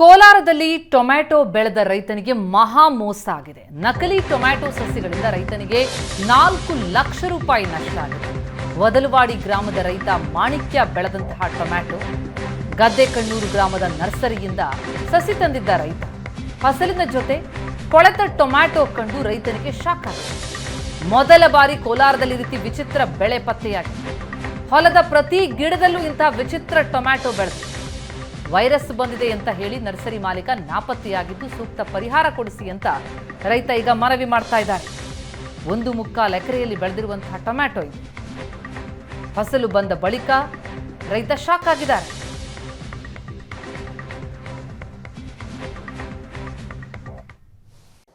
ಕೋಲಾರದಲ್ಲಿ ಟೊಮ್ಯಾಟೊ ಬೆಳೆದ ರೈತನಿಗೆ ಮಹಾ ಮೋಸ ಆಗಿದೆ. ನಕಲಿ ಟೊಮ್ಯಾಟೊ ಸಸಿಗಳಿಂದ ರೈತನಿಗೆ ನಾಲ್ಕು ಲಕ್ಷ ರೂಪಾಯಿ ನಷ್ಟ ಆಗಿದೆ. ವದಲವಾಡಿ ಗ್ರಾಮದ ರೈತ ಮಾಣಿಕ್ಯ ಬೆಳೆದಂತಹ ಟೊಮ್ಯಾಟೊ ಗದ್ದೆ ಕಣ್ಣೂರು ಗ್ರಾಮದ ನರ್ಸರಿಯಿಂದ ಸಸಿ ತಂದಿದ್ದ ರೈತ. ಫಸಲಿನ ಜೊತೆ ಕೊಳೆತ ಟೊಮ್ಯಾಟೊ ಕಂಡು ರೈತನಿಗೆ ಶಾಕ್ ಆಗಿದೆ. ಮೊದಲ ಬಾರಿ ಕೋಲಾರದಲ್ಲಿ ರೀತಿ ವಿಚಿತ್ರ ಬೆಳೆ ಪತ್ತೆಯಾಗಿದೆ. ಹೊಲದ ಪ್ರತಿ ಗಿಡದಲ್ಲೂ ಇಂತಹ ವಿಚಿತ್ರ ಟೊಮ್ಯಾಟೊ ಬೆಳೆದಿದೆ. ವೈರಸ್ ಬಂದಿದೆ ಅಂತ ಹೇಳಿ ನರ್ಸರಿ ಮಾಲೀಕ ನಾಪತ್ತೆಯಾಗಿದ್ದು ಸೂಕ್ತ ಪರಿಹಾರ ಕೊಡಿಸಿ ಅಂತ ರೈತ ಈಗ ಮನವಿ ಮಾಡ್ತಾ ಇದ್ದಾರೆ. ಒಂದು ಮುಕ್ಕಾಲು ಎಕರೆಯಲ್ಲಿ ಬೆಳೆದಿರುವಂತಹ ಟೊಮ್ಯಾಟೊ ಇದು. ಫಸಲು ಬಂದ ಬಳಿಕ ರೈತ ಶಾಕ್ ಆಗಿದ್ದಾರೆ.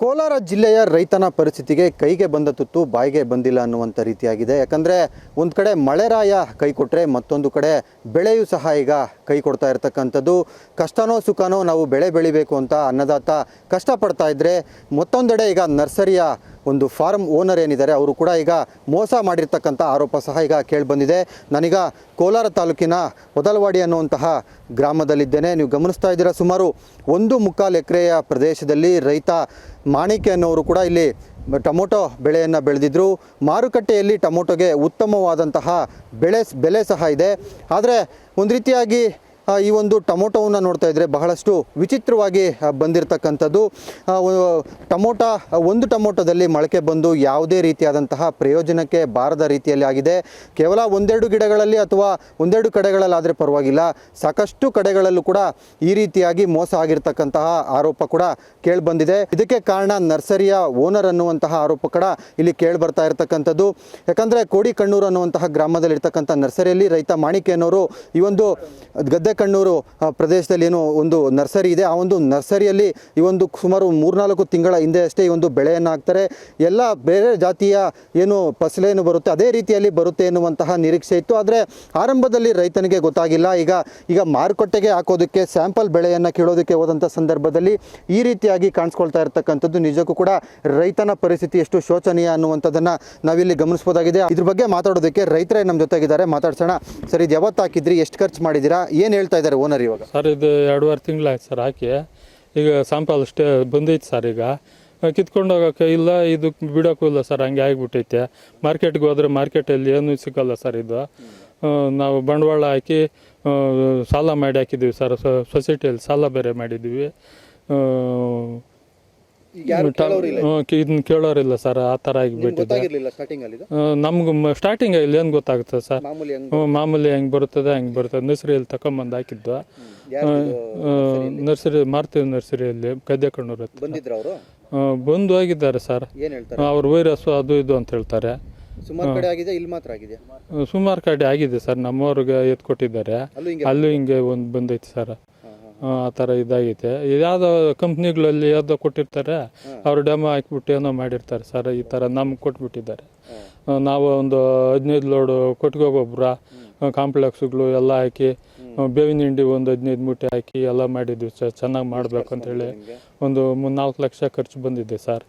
ಕೋಲಾರ ಜಿಲ್ಲೆಯ ರೈತನ ಪರಿಸ್ಥಿತಿಗೆ ಕೈಗೆ ಬಂದ ತುತ್ತು ಬಾಯಿಗೆ ಬಂದಿಲ್ಲ ಅನ್ನುವಂಥ ರೀತಿಯಾಗಿದೆ. ಯಾಕಂದರೆ ಒಂದು ಕಡೆ ಮಳೆರಾಯ ಕೈ ಕೊಟ್ಟರೆ ಮತ್ತೊಂದು ಕಡೆ ಬೆಳೆಯೂ ಸಹ ಈಗ ಕೈ ಕೊಡ್ತಾ ಇರತಕ್ಕಂಥದ್ದು. ಕಷ್ಟನೋ ಸುಖನೋ ನಾವು ಬೆಳೆ ಬೆಳಿಬೇಕು ಅಂತ ಅನ್ನದಾತ ಕಷ್ಟಪಡ್ತಾ ಇದ್ದರೆ ಮತ್ತೊಂದೆಡೆ ಈಗ ನರ್ಸರಿಯ ಒಂದು ಫಾರ್ಮ್ ಓನರ್ ಏನಿದ್ದಾರೆ, ಅವರು ಕೂಡ ಈಗ ಮೋಸ ಮಾಡಿರ್ತಕ್ಕಂಥ ಆರೋಪ ಸಹ ಈಗ ಕೇಳಿಬಂದಿದೆ ನಾನೀಗ ಕೋಲಾರ ತಾಲೂಕಿನ ಹೊದಲವಾಡಿ ಅನ್ನುವಂತಹ ಗ್ರಾಮದಲ್ಲಿದ್ದೇನೆ. ನೀವು ಗಮನಿಸ್ತಾ ಇದ್ದೀರಾ, ಸುಮಾರು ಒಂದು ಮುಕ್ಕಾಲು ಎಕರೆಯ ಪ್ರದೇಶದಲ್ಲಿ ರೈತ ಮಾಣಿಕೆ ಅನ್ನೋರು ಕೂಡ ಇಲ್ಲಿ ಟೊಮೊಟೊ ಬೆಳೆಯನ್ನು ಬೆಳೆದಿದ್ರು. ಮಾರುಕಟ್ಟೆಯಲ್ಲಿ ಟೊಮೊಟೊಗೆ ಉತ್ತಮವಾದಂತಹ ಬೆಳೆ, ಬೆಲೆ ಸಹ ಇದೆ. ಆದರೆ, ಒಂದು ರೀತಿಯಾಗಿ ಈ ಒಂದು ಟೊಮೊಟೊವನ್ನು ನೋಡ್ತಾ ಇದ್ದರೆ ಬಹಳಷ್ಟು ವಿಚಿತ್ರವಾಗಿ ಬಂದಿರತಕ್ಕಂಥದ್ದು. ಟೊಮೊಟೊ ಒಂದು ಟೊಮೊಟೊದಲ್ಲಿ ಮೊಳಕೆ ಬಂದು ಯಾವುದೇ ರೀತಿಯಾದಂತಹ ಪ್ರಯೋಜನಕ್ಕೆ ಬಾರದ ರೀತಿಯಲ್ಲಿ ಆಗಿದೆ. ಕೇವಲ ಒಂದೆರಡು ಗಿಡಗಳಲ್ಲಿ ಅಥವಾ ಒಂದೆರಡು ಕಡೆಗಳಲ್ಲಾದರೆ ಪರವಾಗಿಲ್ಲ. ಸಾಕಷ್ಟು ಕಡೆಗಳಲ್ಲೂ ಕೂಡ ಈ ರೀತಿಯಾಗಿ ಮೋಸ ಆಗಿರ್ತಕ್ಕಂತಹ ಆರೋಪ ಕೂಡ ಕೇಳಿಬಂದಿದೆ. ಇದಕ್ಕೆ ಕಾರಣ ನರ್ಸರಿಯ ಓನರ್ ಅನ್ನುವಂತಹ ಆರೋಪ ಕೂಡ ಇಲ್ಲಿ ಕೇಳಿ ಬರ್ತಾ ಇರತಕ್ಕಂಥದ್ದು. ಯಾಕಂದರೆ ಕೋಡಿ ಕಣ್ಣೂರು ಅನ್ನುವಂತಹ ಗ್ರಾಮದಲ್ಲಿರ್ತಕ್ಕಂಥ ನರ್ಸರಿಯಲ್ಲಿ ರೈತ ಮಾಣಿಕ್ಯನವರು ಈ ಒಂದು ಗದ್ದೆ ಕಣ್ಣೂರು ಪ್ರದೇಶದಲ್ಲಿ ಏನು ಒಂದು ನರ್ಸರಿ ಇದೆ. ಆ ಒಂದು ನರ್ಸರಿಯಲ್ಲಿ ಈ ಒಂದು ಸುಮಾರು ಮೂರ್ನಾಲ್ಕು ತಿಂಗಳ ಹಿಂದೆ ಅಷ್ಟೇ ಈ ಒಂದು ಬೆಳೆಯನ್ನು ಹಾಕ್ತಾರೆ. ಎಲ್ಲ ಬೇರೆ ಜಾತಿಯ ಏನು ಫಸಲೇನು ಬರುತ್ತೆ, ಅದೇ ರೀತಿಯಲ್ಲಿ ಬರುತ್ತೆ ಎನ್ನುವಂತಹ ನಿರೀಕ್ಷೆ ಇತ್ತು. ಆದರೆ ಆರಂಭದಲ್ಲಿ ರೈತನಿಗೆ ಗೊತ್ತಾಗಿಲ್ಲ. ಈಗ ಈಗ ಮಾರುಕಟ್ಟೆಗೆ ಹಾಕೋದಕ್ಕೆ, ಸ್ಯಾಂಪಲ್ ಬೆಳೆಯನ್ನು ಕೇಳೋದಕ್ಕೆ ಹೋದಂಥ ಸಂದರ್ಭದಲ್ಲಿ ಈ ರೀತಿಯಾಗಿ ಕಾಣಿಸ್ಕೊಳ್ತಾ ಇರತಕ್ಕಂಥದ್ದು ನಿಜಕ್ಕೂ ಕೂಡ ರೈತನ ಪರಿಸ್ಥಿತಿ ಎಷ್ಟು ಶೋಚನೀಯ ಅನ್ನುವಂಥದ್ದನ್ನು ನಾವಿಲ್ಲಿ ಗಮನಿಸ್ಬೋದಾಗಿದೆ. ಇದ್ರ ಬಗ್ಗೆ ಮಾತಾಡೋದಕ್ಕೆ ರೈತರೇ ನಮ್ಮ ಜೊತೆಗಿದ್ದಾರೆ. ಮಾತಾಡ್ಸೋಣ. ಸರಿ ಯಾವತ್ತು ಹಾಕಿದ್ರಿ ಎಷ್ಟು ಖರ್ಚು ಮಾಡಿದ್ದೀರಾ? ಏನು ಹೇಳ್ತಾ ಇದ್ದಾರೆ ಓನರ್ ಇವಾಗ? ಸರ್, ಇದು ಎರಡೂವರೆ ತಿಂಗಳಾಯ್ತು ಸರ್, ಹಾಕಿ. ಈಗ ಸ್ಯಾಂಪಲ್ ಅಷ್ಟೇ ಬಂದೈತೆ ಸರ್ ಈಗ. ಕಿತ್ಕೊಂಡು ಹೋಗೋಕೆ ಇಲ್ಲ, ಇದು ಬಿಡೋಕ್ಕೂ ಇಲ್ಲ ಸರ್, ಹಂಗೆ ಆಗಿಬಿಟ್ಟೈತೆ. ಮಾರ್ಕೆಟ್ಗೆ ಹೋದ್ರೆ ಮಾರ್ಕೆಟಲ್ಲಿ ಏನೂ ಸಿಗಲ್ಲ ಸರ್ ಇದು. ನಾವು ಬಂಡವಾಳ ಹಾಕಿ ಸಾಲ ಮಾಡಿ ಹಾಕಿದ್ದೀವಿ ಸರ್ ಸೊಸೈಟಿಯಲ್ಲಿ ಸಾಲ ಬೇರೆ ಮಾಡಿದ್ದೀವಿ. ಇದನ್ನ ಕೇಳೋರಿಲ್ಲ ಸರ್ ಆ ಥರ ಆಗಿಬಿಟ್ಟಿದೆ. ನಮ್ಗೆ ಸ್ಟಾರ್ಟಿಂಗ್ ಇಲ್ಲಿ ಏನು ಗೊತ್ತಾಗುತ್ತೆ ಸರ್? ಮಾಮೂಲಿ ಹಂಗೆ ಬರುತ್ತದೆ ಹೆಂಗೆ ಬರ್ತದೆ ಹೆಂಗೆ ಬರ್ತದೆ ನರ್ಸರಿಯಲ್ಲಿ ತಗೊಂಬಂದು ಹಾಕಿದ್ವ ನರ್ಸರಿ ಮಾರ್ತೀವಿ ನರ್ಸರಿಯಲ್ಲಿ ಗದ್ದೆ ಕಣ್ಣು ಹತ್ರ. ಬಂದಿದ್ರು ಅವರು? ಬಂದು ಹೋಗಿದ್ದಾರೆ ಸರ್. ಅವ್ರ ವೈರಸ್ಸು ಅದು ಇದು ಅಂತ ಹೇಳ್ತಾರೆ. ಸುಮಾರು ಕಡೆ ಆಗಿದೆ ಇಲ್ಲಿ ಮಾತ್ರ ಆಗಿದೆ ಸುಮಾರು ಕಡೆ ಆಗಿದೆ ಸರ್. ನಮ್ಮವ್ರಿಗೆ ಎತ್ಕೊಟ್ಟಿದ್ದಾರೆ. ಅಲ್ಲೂ ಹಿಂಗೆ ಒಂದು ಬಂದೈತೆ ಸರ್. ಆ ಥರ ಇದಾಗೈತೆ. ಯಾವುದೋ ಕಂಪ್ನಿಗಳಲ್ಲಿ ಯಾವುದೋ ಕೊಟ್ಟಿರ್ತಾರೆ ಅವ್ರು ಡೆಮೋ ಹಾಕ್ಬಿಟ್ಟು ಏನೋ ಮಾಡಿರ್ತಾರೆ ಸರ್ ಈ ಥರ ನಮ್ಗೆ ಕೊಟ್ಬಿಟ್ಟಿದ್ದಾರೆ. ನಾವು ಒಂದು ಹದಿನೈದು ಲೋಡು ಕೊಟ್ಟಿಗೆ ಗೊಬ್ಬರ ಕಾಂಪ್ಲೆಕ್ಸ್ಗಳು ಎಲ್ಲ ಹಾಕಿ ಬೇವಿನ ಹಿಂಡಿ ಒಂದು ಹದಿನೈದು ಮೂಟೆ ಹಾಕಿ ಎಲ್ಲ ಮಾಡಿದ್ವಿ ಸರ್ ಚೆನ್ನಾಗಿ ಮಾಡಬೇಕು ಅಂತೇಳಿ ಒಂದು ಮೂರು ನಾಲ್ಕು ಲಕ್ಷ ಖರ್ಚು ಬಂದಿದೆ ಸರ್.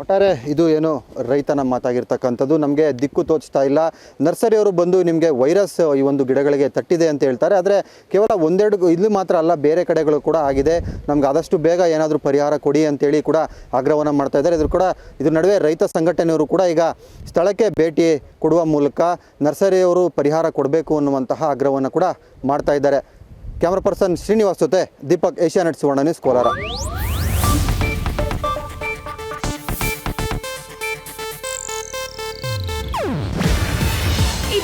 ಒಟ್ಟಾರೆ ಇದು ಏನು ರೈತನ ಮಾತಾಗಿರ್ತಕ್ಕಂಥದ್ದು, ನಮಗೆ ದಿಕ್ಕು ತೋಚ್ತಾ ಇಲ್ಲ. ನರ್ಸರಿಯವರು ಬಂದು ನಿಮಗೆ ವೈರಸ್ ಈ ಒಂದು ಗಿಡಗಳಿಗೆ ತಟ್ಟಿದೆ ಅಂತ ಹೇಳ್ತಾರೆ. ಆದರೆ ಕೇವಲ ಒಂದೆರಡು ಇಲ್ಲಿ ಮಾತ್ರ ಅಲ್ಲ, ಬೇರೆ ಕಡೆಗಳು ಕೂಡ ಆಗಿದೆ. ನಮ್ಗೆ ಆದಷ್ಟು ಬೇಗ ಏನಾದರೂ ಪರಿಹಾರ ಕೊಡಿ ಅಂತೇಳಿ ಕೂಡ ಆಗ್ರಹವನ್ನು ಮಾಡ್ತಾ ಇದ್ದಾರೆ. ಇದ್ರ ಕೂಡ ಇದ್ರ ನಡುವೆ ರೈತ ಸಂಘಟನೆಯವರು ಕೂಡ ಈಗ ಸ್ಥಳಕ್ಕೆ ಭೇಟಿ ಕೊಡುವ ಮೂಲಕ ನರ್ಸರಿಯವರು ಪರಿಹಾರ ಕೊಡಬೇಕು ಅನ್ನುವಂತಹ ಆಗ್ರಹವನ್ನು ಕೂಡ ಮಾಡ್ತಾ ಇದ್ದಾರೆ. ಕ್ಯಾಮ್ರಾ ಪರ್ಸನ್ ಶ್ರೀನಿವಾಸ್ ಜೊತೆ ದೀಪಕ್ ಏಷ್ಯಾನೆಟ್ ಸುವರ್ಣ ನ್ಯೂಸ್ ಕೋಲಾರ.